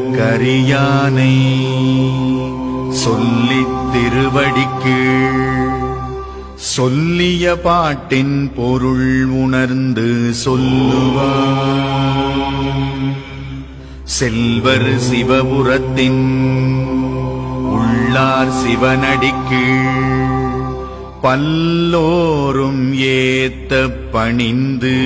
சொல்லற்கரியானை சொல்லித் திருவடிக்கீழ் சொல்லிய பாட்டின் பொருள் உணர்ந்து சொல்லுவார் செல்வர் சிவபுரத்தின் உள்ளார் சிவனடிக்கீழ் பல்லோரும் ஏத்த பணிந்து